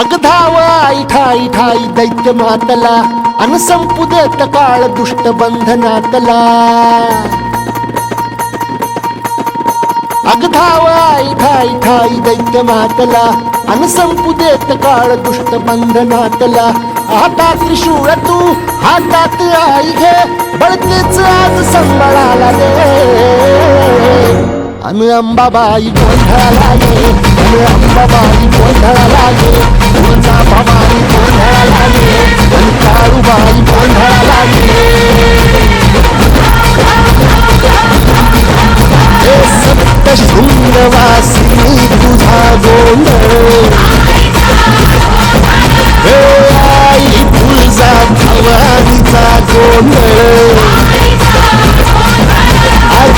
अग धाव ठाई ठाई दैत्य मातला अन संपू देत काळ दुष्ट बंधनातला. अग धाव ठाई ठाई दैत्य मातला अन संपू देत काळ दुष्ट बंधनातला. हातात त्रिशूळ तू हातात आई घे बळतेच आज संबळाला दे. अन अंबाबाई गोंधळाला ಗೋವಿಂದವಾಸಿನಿ ಬುಧ ಗೋವಿಂದ